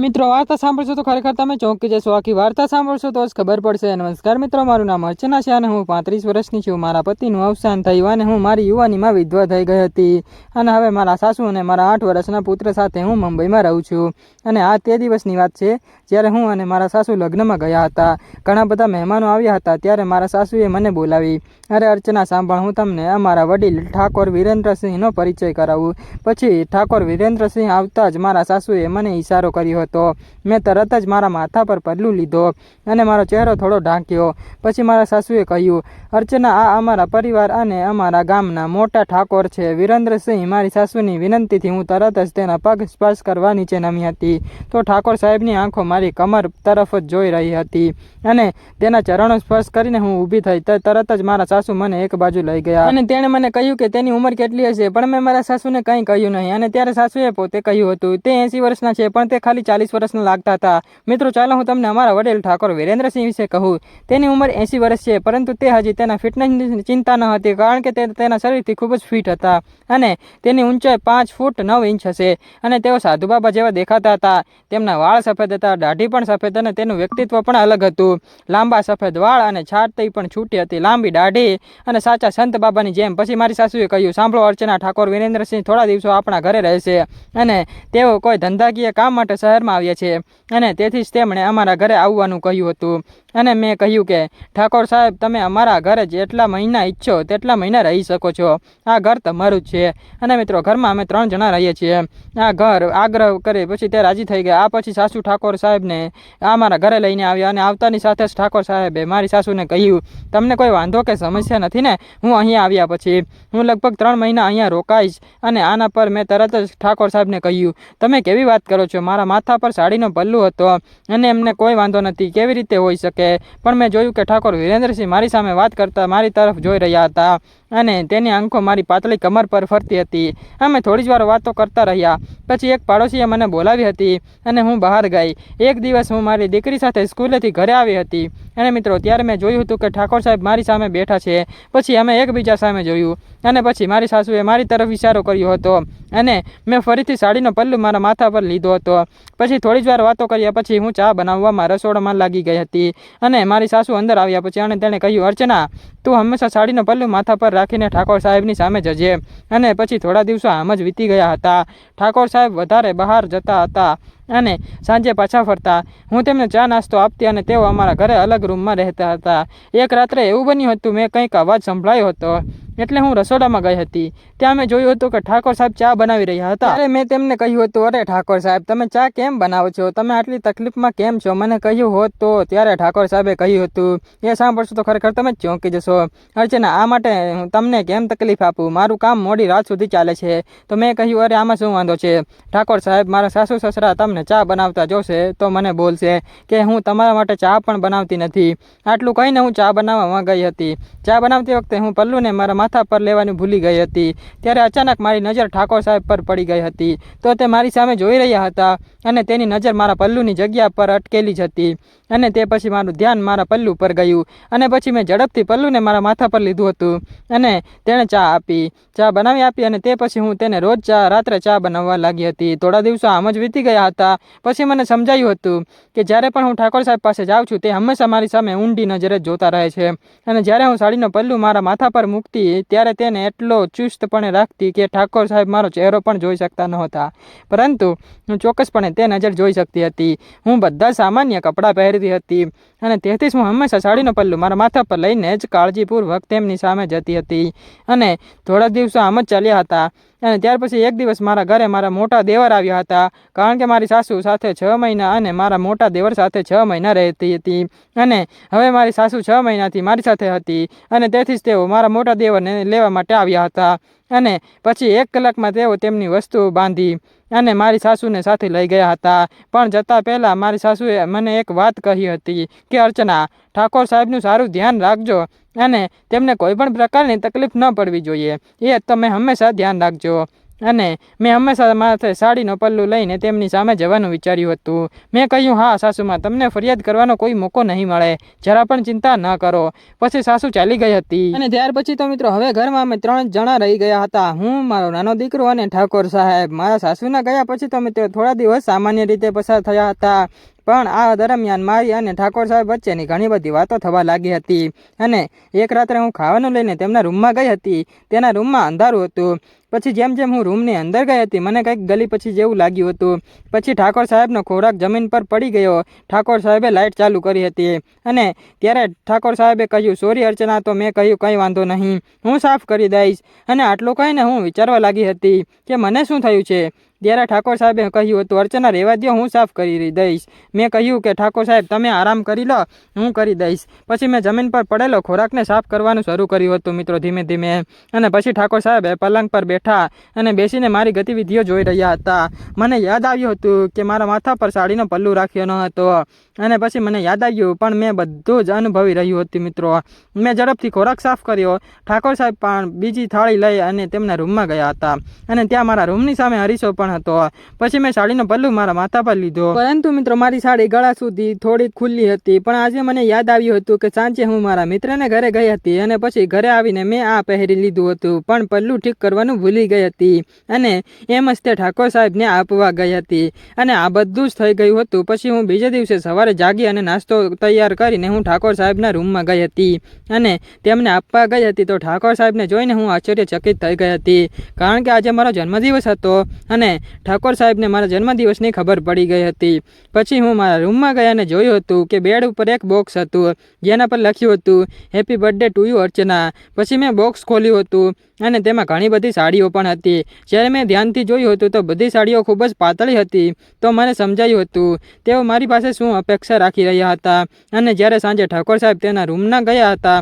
મિત્રો, વાર્તા સાંભળશો તો ખરેખર તમે ચોંકી જશો. આખી વાર્તા સાંભળશો તો જ ખબર પડશે. નમસ્કાર મિત્રો, મારું નામ અર્ચના છે અને હું પાંત્રીસ વર્ષની છું. મારા પતિનું અવસાન થયું અને હું મારી યુવાનીમાં વિધવા થઈ ગઈ હતી. અને હવે મારા સાસુ અને મારા આઠ વર્ષના પુત્ર સાથે હું મુંબઈમાં રહું છું. અને આ તે દિવસની વાત છે, જ્યારે હું અને મારા સાસુ લગ્નમાં ગયા હતા. ઘણા બધા મહેમાનો આવ્યા હતા, ત્યારે મારા સાસુએ મને બોલાવી. અરે અર્ચના, સાંભળ, હું તમને અમારા વડીલ ઠાકોર વિરેન્દ્રસિંહનો પરિચય કરાવું. પછી ઠાકોર વિરેન્દ્રસિંહ આવતા જ મારા સાસુએ મને ઇશારો કર્યો હતો મેં તરત જ મારા માથા પર પગલું લીધો અને મારો ચહેરો થોડો ઢાંક્યો. પછી મારા સાસુએ કહ્યું, અર્ચના, આ અમારા પરિવાર અને અમારા ગામના મોટા ઠાકોર છે. વિરેન્દ્રસિંહ મારી સાસુની વિનંતીથી હું તરત જ તેના પગ સ્પર્શ કરવા નીચે નમી હતી. તો ઠાકોર સાહેબની આંખો મારી કમર તરફ જ જોઈ રહી હતી અને તેના ચરણો સ્પર્શ કરીને હું ઊભી થઈ તરત જ મારા સાસુ મને એક બાજુ લઈ ગયા. અને તેણે મને કહ્યું કે તેની ઉંમર કેટલી હશે? પણ મેં મારા સાસુને કંઈ કહ્યું નહીં અને ત્યારે સાસુએ પોતે કહ્યું હતું, તે એંસી વર્ષના છે, પણ તે ખાલી ચાલીસ વર્ષના લાગતા હતા. મિત્રો, ચાલો હું તમને અમારા વડીલ ઠાકોર વિરેન્દ્રસિંહ વિશે કહું. તેની ઉંમર એંસી વર્ષ છે, પરંતુ તે હજી તેના ફિટનેસની ચિંતા ન હતી, કારણ કે તે તેના શરીરથી ખૂબ જ ફિટ હતા અને તેની ઊંચાઈ પાંચ ફૂટ નવ ઇંચ હશે અને તેઓ સાધુ બાબા જેવા દેખાતા હતા. તેમના વાળ સફેદ હતા, દાઢી પણ સફેદ અને તેનું વ્યક્તિત્વ પણ અલગ હતું. લાંબા સફેદ વાળ અને છાટતી પણ છૂટી હતી, લાંબી દાઢી અને સાચા સંત બાબાની જેમ. પછી મારી સાસુએ કહ્યું, સાંભળો અર્ચના, ઠાકોર વિરેન્દ્રસિંહ થોડા દિવસો આપણા ઘરે રહેશે અને તેઓ કોઈ ધંધાકીય કામ માટે શહેરમાં આવ્યા છે અને તેથી જ તેમણે અમારા ઘરે આવવાનું કહ્યું હતું. અને મેં કહ્યું કે, ઠાકોર સાહેબ, તમે અમારા ઘરે જેટલા મહિના ઈચ્છો તેટલા મહિના રહી શકો છો. આ ઘર તમારું જ છે. અને મિત્રો, ઘરમાં અમે ત્રણ જણા રહીએ છીએ. આ ઘર આગ્રહ કરે પછી તે રાજી થઈ ગયા. આ પછી સાસુ ઠાકોર સાહેબને અમારા ઘરે લઈને આવ્યા અને આવતાની સાથે જ ઠાકોર સાહેબે મારી સાસુને કહ્યું, તમને કોઈ વાંધો કે સમસ્યા નથી ને? હું અહીંયા આવ્યા પછી. હું લગભગ ત્રણ મહિના અહીંયા રોકાઈશ. અને આના પર મેં તરત જ ઠાકોર સાહેબને કહ્યું, તમે કેવી વાત કરો છો? મારા માથા પર સાડીનો પલ્લુ હતો અને એમને કોઈ વાંધો નથી. કેવી રીતે હોઈ શકે? પણ મેં જોયું કે ઠાકોર વિરેન્દ્રસિંહ મારી સામે વાત કરતા મારી તરફ જોઈ રહ્યા હતા. અને તેની આંખો મારી પાતળી કમર પર ફરતી હતી. અમે થોડી જ વાર વાતો કરતા રહ્યા. પછી એક પાડોશીએ મને બોલાવી હતી અને હું બહાર ગઈ. એક દિવસ હું મારી દીકરી સાથે સ્કૂલેથી ઘરે આવી હતી. અને મિત્રો, ત્યારે મેં જોયું હતું કે ઠાકોર સાહેબ મારી સામે બેઠા છે. પછી અમે એકબીજા સામે જોયું. અને પછી મારી સાસુએ મારી તરફ ઇશારો કર્યો હતો. અને મેં ફરીથી સાડીનો પલ્લુ મારા માથા પર લીધો હતો. પછી થોડી જ વાર વાતો કર્યા પછી હું ચા બનાવવામાં રસોડામાં લાગી ગઈ હતી. અને મારી સાસુ અંદર આવ્યા પછી અને તેણે કહ્યું, અર્ચના, તું હંમેશા સાડીનો પલ્લુ માથા પર રાખીને ઠાકોર સાહેબની સામે જજે. અને પછી થોડા દિવસો આમ જ વીતી ગયા હતા. ઠાકોર સાહેબ વધારે બહાર જતા હતા અને સાંજે પાછા ફરતા. હું તેમને ચા નાસ્તો આપતી અને તેઓ અમારા ઘરે અલગ રૂમમાં રહેતા હતા. એક રાત્રે એવું બન્યું હતું, મેં કંઈક અવાજ સંભળાયો હતો. એટલે હું રસોડામાં ગઈ હતી. ત્યાં મેં જોયું હતું કે ઠાકોર સાહેબ ચા બનાવી રહ્યા હતા. ત્યારે મેં તેમને કહ્યું હતું, અરે ઠાકોર સાહેબ, તમે ચા કેમ બનાવો છો? તમે આટલી તકલીફમાં કેમ છો? મને કહ્યું હોત તો. ત્યારે ઠાકોર સાહેબે કહ્યું હતું, એ સાંભળશો તો ખરેખર તમે ચોંકી જશો. અર્ચના, આ માટે હું તમને કેમ તકલીફ આપું? મારું કામ મોડી રાત સુધી ચાલે છે. તો મેં કહ્યું, અરે, આમાં શું વાંધો છે? ઠાકોર સાહેબ, મારા સાસુ સસરા તમને ચા બનાવતા જોશે તો મને બોલશે કે હું તમારા માટે ચા પણ બનાવતી નથી. આટલું કહીને હું ચા બનાવવામાં ગઈ હતી. ચા બનાવતી વખતે હું પલ્લુને મારા માથા પર લેવાની ભૂલી ગઈ હતી. ત્યારે અચાનક મારી નજર ઠાકોર સાહેબ પર પડી ગઈ હતી. તો તે મારી સામે જોઈ રહ્યા હતા અને તેની નજર મારા પલ્લુની જગ્યા પર અટકેલી જ હતી. અને તે પછી મારું ધ્યાન મારા પલ્લુ પર ગયું. અને પછી મેં ઝડપથી પલ્લુને મારા માથા પર લીધું હતું. અને તેણે ચા આપી. ચા બનાવી આપી અને તે પછી હું તેને રોજ ચા, રાત્રે ચા બનાવવા લાગી હતી. થોડા દિવસો આમ જ વીતી ગયા હતા. પછી મને સમજાયું હતું કે જ્યારે પણ હું ઠાકોર સાહેબ પાસે જાઉં છું, તે હંમેશા મારી સામે ઊંડી નજરે જોતા રહે છે. અને જ્યારે હું સાડીનો પલ્લુ મારા માથા પર મૂકતી ત્યારે તેને એટલો ચુસ્તપણે રાખતી કે ઠાકોર સાહેબ મારો ચહેરો પણ જોઈ શકતા નહોતા. પરંતુ હું ચોક્કસપણે તે નજર જોઈ શકતી હતી. હું બધા સામાન્ય કપડાં પહેરતી હતી અને તેથી જ હું હંમેશા સાડીનો પલ્લુ મારા માથા પર લઈને જ કાળજીપૂર્વક તેમની સામે જતી હતી. અને થોડા દિવસો આમ જ ચાલ્યા હતા. અને ત્યાર પછી એક દિવસ મારા ઘરે મારા મોટા દેવર આવ્યા હતા. કારણ કે મારી સાસુ સાથે છ મહિના અને મારા મોટા દેવર સાથે છ મહિના રહેતી હતી. અને હવે મારી સાસુ છ મહિનાથી મારી સાથે હતી અને તેથી જ તેઓ મારા મોટા દેવરને લેવા માટે આવ્યા હતા. અને પછી એક કલાકમાં તેઓ તેમની વસ્તુઓ બાંધી અને મારી સાસુને સાથે લઈ ગયા હતા. પણ જતાં પહેલાં મારી સાસુએ મને એક વાત કહી હતી કે, અર્ચના, ઠાકોર સાહેબનું સારું ધ્યાન રાખજો. અને તેમને કોઈ પણ પ્રકારની તકલીફ ન પડવી જોઈએ. એ તમે હંમેશા ધ્યાન રાખજો. અને મેં હંમેશા માથે સાડીનો પલ્લું લઈને તેમની સામે જવાનું વિચાર્યું હતું. મેં કહ્યું, હા, સાસુમાં, તમને ફરિયાદ કરવાનો કોઈ મોકો નહીં મળે. જરા પણ ચિંતા ન કરો. પછી સાસુ ચાલી ગઈ હતી. અને ત્યાર પછી તો મિત્રો, હવે ઘરમાં અમે ત્રણ જણા રહી ગયા હતા. હું, મારો નાનો દીકરો અને ઠાકોર સાહેબ. મારા સાસુના ગયા પછી તો મિત્રો, થોડા દિવસ સામાન્ય રીતે પસાર થયા હતા. પણ આ દરમિયાન મારી અને ઠાકોર સાહેબ વચ્ચેની ઘણી બધી વાતો થવા લાગી હતી. અને એક રાત્રે હું ખાવાનું લઈને તેમના રૂમમાં ગઈ હતી. તેના રૂમમાં અંધારું હતું. પછી જેમ જેમ હું રૂમની અંદર ગઈ હતી, મને કંઈક ગલી પછી જેવું લાગ્યું હતું. પછી ઠાકોર સાહેબનો ખોરાક જમીન પર પડી ગયો. ઠાકોર સાહેબે લાઇટ ચાલુ કરી હતી. અને ત્યારે ઠાકોર સાહેબે કહ્યું, સોરી અર્ચના, તો મેં કહ્યું કંઈ વાંધો નહીં. હું સાફ કરી દઈશ. અને આટલું કહીને હું વિચારવા લાગી હતી કે મને શું થયું છે? ત્યારે ઠાકોર સાહેબે કહ્યું હતું અર્ચના રહેવા દો હું સાફ કરી દઈશ. મેં કહ્યું કે, ઠાકોર સાહેબ, તમે આરામ કરી લો, હું કરી દઈશ. પછી મેં જમીન પર પડેલો ખોરાકને સાફ કરવાનું શરૂ કર્યું હતું, મિત્રો, ધીમે ધીમે. અને પછી ઠાકોર સાહેબે પલંગ પર બેઠા અને બેસીને મારી ગતિવિધિઓ જોઈ રહ્યા હતા. મને યાદ આવ્યું હતું કે, મારા માથા પર સાડીનો પલ્લુ રાખ્યો ન હતો. અને પછી મને યાદ આવ્યું, પણ મેં બધું જ અનુભવી રહ્યું હતું, મિત્રો. મેં ઝડપથી ખોરાક સાફ કર્યો. ઠાકોર સાહેબ પણ બીજી થાળી લઈ અને તેમના રૂમમાં ગયા હતા. અને ત્યાં મારા રૂમની સામે હરીશો પણ હતો. પછી મેં સાડીનો પલ્લુ મારા માથા પર લીધો. પરંતુ મિત્રો, મારી સાડી ગળા સુધી થોડી ખુલ્લી હતી, પણ આજે મને યાદ આવ્યું હતું કે સાંજે હું મારા મિત્રને ઘરે ગઈ હતી અને પછી ઘરે આવીને મેં આ પહેરી લીધું હતું, પણ પલ્લુ ઠીક કરવાનું ભૂલી ગઈ હતી અને એમ જ તે ઠાકોર સાહેબને આપવા ગઈ હતી. અને આ બધું જ થઈ ગયું હતું. પછી હું બીજે દિવસે સવારે જાગી અને નાસ્તો તૈયાર કરીને હું ઠાકોર સાહેબના રૂમમાં ગઈ હતી અને તેમને આપવા ગઈ હતી. તો ઠાકોર સાહેબને જોઈને હું આશ્ચર્યચકિત થઈ ગઈ હતી. કારણ કે આજે મારો જન્મદિવસ હતો અને ઠાકોર સાહેબને મારા જન્મદિવસની ખબર પડી ગઈ હતી. પછી હું મારા રૂમમાં ગયા અને જોયું હતું કે બેડ ઉપર એક બોક્સ હતું, જેના પર લખ્યું હતું happy birthday to you Archana. પછી મેં બોક્સ ખોલ્યું હતું અને તેમાં ઘણી બધી સાડીઓ પણ હતી. જ્યારે મેં ધ્યાનથી જોયું હતું તો બધી સાડીઓ ખૂબ જ પાતળી હતી. તો મને સમજાયું હતું, તેઓ મારી પાસે શું અપેક્ષા રાખી રહ્યા હતા? અને જ્યારે સાંજે ઠાકોર સાહેબ તેના રૂમના ગયા હતા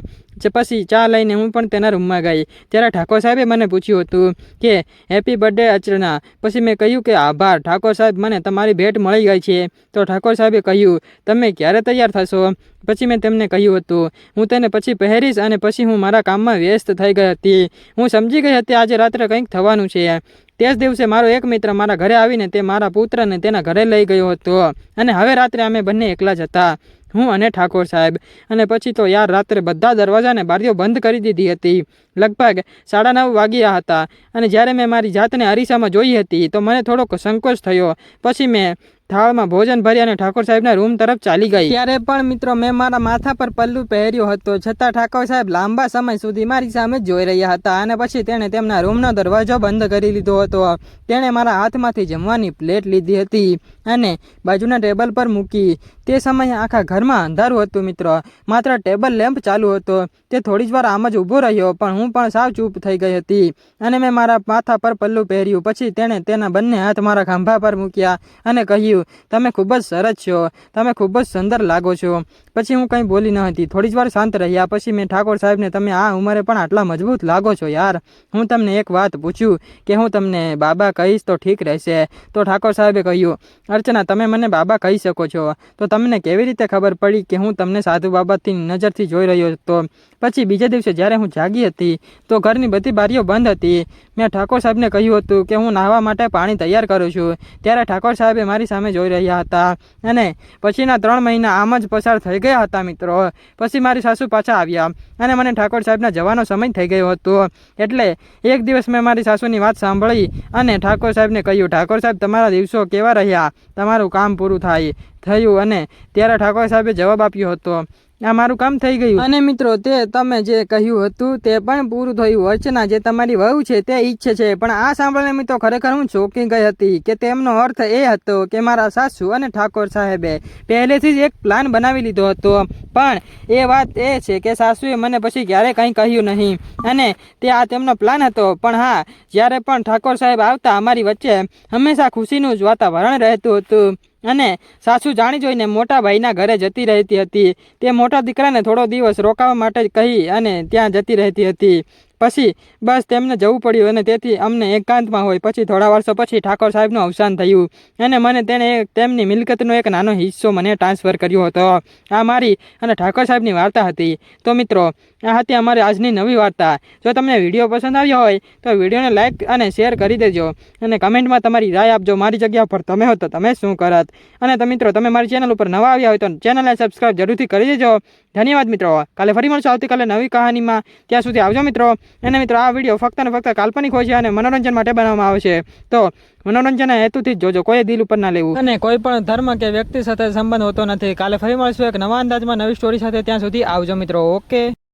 પછી ચા લઈને હું પણ તેના રૂમમાં ગઈ. ત્યારે ઠાકોર સાહેબે મને પૂછ્યું હતું કે હેપી બર્થડે અર્ચના. પછી મેં કહ્યું કે, આભાર, ઠાકોર સાહેબ, મને તમારી ભેટ મળી ગઈ છે. તો ઠાકોર સાહેબે કહ્યું, તમે ક્યારે તૈયાર થશો? પછી મેં તેમને કહ્યું હતું, હું તેને પછી પહેરીશ અને પછી હું મારા કામમાં વ્યસ્ત થઈ ગઈ હતી. હું સમજી ગઈ હતી આજે રાત્રે કંઈક થવાનું છે. તે જ દિવસે મારો એક મિત્ર મારા ઘરે આવીને તે મારા પુત્રને તેના ઘરે લઈ ગયો હતો. અને હવે રાત્રે અમે બંને એકલા જ હતા. હું અને ઠાકોર સાહેબ. અને પછી તો યાર રાત્રે બધા દરવાજાને બારીઓ બંધ કરી દીધી હતી. લગભગ સાડા નવ વાગ્યા હતા. અને જ્યારે મેં મારી જાતને અરીસામાં જોઈ હતી, તો મને થોડોક સંકોચ થયો. પછી મેં થાળમાં ભોજન ભરી અને ઠાકોર સાહેબના રૂમ તરફ ચાલી ગઈ. ત્યારે પણ મિત્રો મેં મારા માથા પર પલ્લુ પહેર્યો હતો, છતાં ઠાકોર સાહેબ લાંબા સમય સુધી મારી સામે જોઈ રહ્યા હતા અને પછી તેણે તેમના રૂમનો દરવાજો બંધ કરી લીધો હતો. તેણે મારા હાથમાંથી જમવાની પ્લેટ લીધી હતી અને બાજુના ટેબલ પર મૂકી. તે સમયે આખા ઘરમાં અંધારું હતું મિત્રો. માત્ર ટેબલ લેમ્પ ચાલુ હતો. તે થોડી જ વાર આમ જ ઊભો રહ્યો, પણ હું પણ સાવ ચૂપ થઈ ગઈ હતી અને મેં મારા માથા પર પલ્લું પહેર્યું. પછી તેણે તેના બંને હાથ મારા ખાંભા પર મૂક્યા અને કહ્યું તમે ખૂબ જ સરસ છો. તમે ખૂબ જ સુંદર લાગો છો. પછી હું કંઈ બોલી ન હતી. થોડી જ વાર શાંત રહ્યા. પછી મેં ઠાકોર સાહેબને, તમે આ ઉંમરે પણ આટલા મજબૂત લાગો છો યાર. હું તમને એક વાત પૂછું કે હું તમને બાબા કહીશ તો ઠીક રહેશે. તો ઠાકોર સાહેબે કહ્યું, અર્ચના, તમે મને બાબા કહી શકો છો. તો તમને કેવી રીતે ખબર પડી કે હું તમને સાધુ બાબાથી નજરથી જોઈ રહ્યો હતો? પછી બીજા દિવસે જ્યારે હું જાગી હતી, તો ઘરની બધી બારીઓ બંધ હતી. મેં ઠાકોર સાહેબને કહ્યું હતું કે હું નાહવા માટે પાણી તૈયાર કરું છું. ત્યારે ઠાકોર સાહેબે મારી સામે જોઈ રહ્યા હતા. અને પછીના ત્રણ મહિના આમ જ પસાર થઈ ગયા હતા મિત્રો. પછી મારી સાસુ પાછા આવ્યા અને મને ઠાકોર સાહેબના જવાનો સમય થઈ ગયો હતો. એટલે એક દિવસ મેં મારી સાસુની વાત સાંભળી અને ઠાકોર સાહેબને કહ્યું, ઠાકોર સાહેબ, તમારા દિવસો કેવા રહ્યા? તમારું કામ પૂરું થાય, થયું. અને ત્યારે ઠાકોર સાહેબે જવાબ આપ્યો હતો આ મારું કામ થઈ ગયું. અને મિત્રો, તે તમે જે કહ્યું હતું, તે પણ પૂરું થયું અર્ચના જે તમારી વહુ છે, તે ઈચ્છે છે. પણ આ સાંભળીને મિત્રો ખરેખર હું ચોંકી ગઈ હતી કે તેમનો અર્થ એ હતો કે મારા સાસુ અને ઠાકોર સાહેબે પહેલેથી જ એક પ્લાન બનાવી લીધો હતો. પણ એ વાત એ છે કે સાસુએ મને પછી ક્યારેય કંઈ કહ્યું નહીં. અને તે આ તેમનો પ્લાન હતો. પણ હા, જ્યારે પણ ઠાકોર સાહેબ આવતા અમારી વચ્ચે હંમેશા ખુશીનું જ વાતાવરણ રહેતું હતું. અને સાસુ જાણી જોઈને મોટા ભાઈના ઘરે જતી રહેતી હતી. તે મોટા દીકરાને થોડો દિવસ રોકાવા માટે કહી અને ત્યાં જતી રહેતી હતી. પછી બસ તેમને જવું પડ્યું અને તેથી અમને એકાંતમાં હોય. પછી થોડા વર્ષો પછી ઠાકોર સાહેબનું અવસાન થયું. અને મને તેણે તેમની મિલકતનો એક નાનો હિસ્સો મને ટ્રાન્સફર કર્યો હતો. આ મારી અને ઠાકોર સાહેબની વાર્તા હતી. તો મિત્રો, આ હતી અમારી આજની નવી વાર્તા. જો તમને વીડિયો પસંદ આવ્યો હોય, તો વિડીયોને લાઇક અને શેર કરી દેજો. અને કમેન્ટમાં તમારી રાય આપજો મારી જગ્યા પર. તમે હો તો તમે શું કરત? અને તો મિત્રો, તમે મારી ચેનલ ઉપર નવા આવ્યા હોય તો ચેનલને સબસ્ક્રાઈબ જરૂરથી કરી દેજો. ધન્યવાદ મિત્રો. કાલે ફરી મળશો આવતીકાલે નવી કહાનીમાં. ત્યાં સુધી આવજો મિત્રો. અને મિત્રો, આ વીડિયો ફક્ત ને ફક્ત કાલ્પનિક હોય છે અને મનોરંજન માટે બનાવવામાં આવે છે. તો મનોરંજનના હેતુથી જ જોજો કોઈ દિલ ઉપર ના લેવું. અને કોઈ પણ ધર્મ કે વ્યક્તિ સાથે સંબંધ હોતો નથી. કાલે ફરી મળશું એક નવા અંદાજમાં નવી સ્ટોરી સાથે. ત્યાં સુધી આવજો મિત્રો, ઓકે?